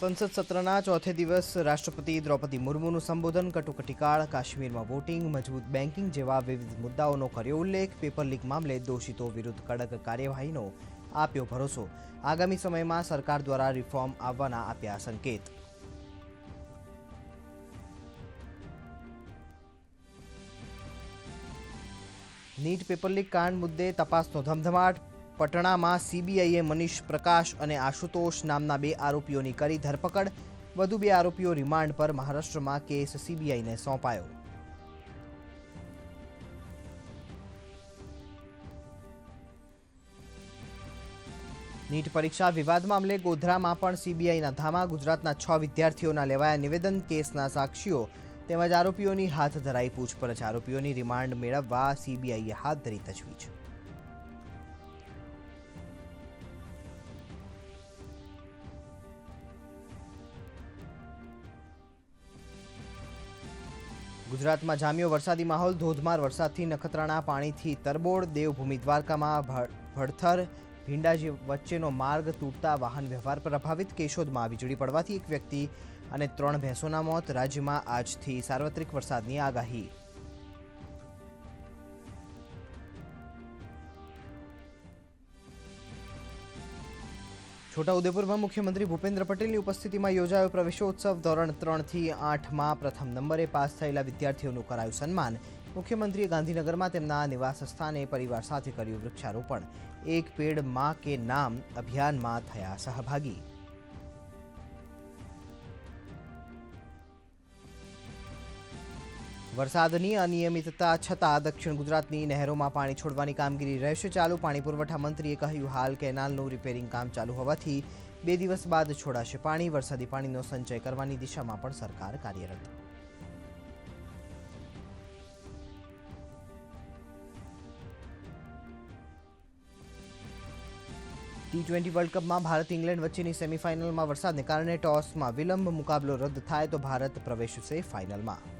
સંસદ સત્રના ચોથે દિવસ રાષ્ટ્રપતિ દ્રૌપદી મુર્મુનું સંબોધન કટુકટીકાળ કાશ્મીરમાં વોટિંગ મજબૂત બેન્કિંગ જેવા વિવિધ મુદ્દાઓનો કર્યો ઉલ્લેખ. પેપર લીક મામલે દોષિતો વિરુદ્ધ કડક કાર્યવાહીનો આપ્યો ભરોસો. આગામી સમયમાં સરકાર દ્વારા રિફોર્મ આવવાના આપ્યા સંકેત. નીટ પેપર લીક કાંડ મુદ્દે તપાસનો ધમધમાટ. પટણામાં સીબીઆઈએ મનીષ પ્રકાશ અને આશુતોષ નામના બે આરોપીઓની કરી ધરપકડ. વધુ બે આરોપીઓ રિમાન્ડ પર મહારાષ્ટ્રમાં કેસ સીબીઆઈને સોંપાયો. નીટ પરીક્ષા વિવાદ મામલે ગોધરામાં પણ સીબીઆઈના ધામા, ગુજરાતના છ વિદ્યાર્થીઓના લેવાયા નિવેદન કેસના સાક્ષીઓ તેમજ આરોપીઓની હાથ ધરાઈ પૂછપરછ. આરોપીઓની રિમાન્ડ મેળવવા સીબીઆઈએ હાથ ધરી તજવીજ. ગુજરાતમાં જામ્યો વરસાદી માહોલ, ધોધમાર વરસાદથી નખત્રાણા, પાણીથી તરબોળ, દેવભૂમિ દ્વારકામાં ભડથર ભીંડાજી વચ્ચેનો માર્ગ તૂટતા વાહન વ્યવહાર પ્રભાવિત. કેશોદમાં વીજળી પડવાથી એક વ્યક્તિ અને ત્રણ ભેંસોના મોત. રાજ્યમાં આજથી સાર્વત્રિક વરસાદની આગાહી. છોટાઉદેપુરમાં મુખ્યમંત્રી ભૂપેન્દ્ર પટેલની ઉપસ્થિતિમાં યોજાયો પ્રવેશોત્સવ ધોરણ ત્રણથી આઠમાં પ્રથમ નંબરે પાસ થયેલા વિદ્યાર્થીઓનું કરાયું સન્માન. મુખ્યમંત્રીએ ગાંધીનગરમાં તેમના નિવાસસ્થાને પરિવાર સાથે કર્યું વૃક્ષારોપણ. એક પેડમાં કે નામ અભિયાનમાં થયા સહભાગી. વરસાદની અનિયમિતતા છતાં દક્ષિણ ગુજરાતની નહેરોમાં પાણી છોડવાની કામગીરી રહેશે ચાલુ. પાણી પુરવઠા મંત્રીએ કહ્યું, હાલ કેનાલનું રિપેરિંગ કામ ચાલુ હોવાથી બે દિવસ બાદ છોડાશે પાણી. વરસાદી પાણીનો સંચય કરવાની દિશામાં પણ સરકાર કાર્યરત. ટી ટ્વેન્ટી વર્લ્ડ કપમાં ભારત ઇંગ્લેન્ડ વચ્ચેની સેમીફાઇનલમાં વરસાદને કારણે ટોસમાં વિલંબ મુકાબલો રદ થાય તો ભારત પ્રવેશશે ફાઇનલમાં.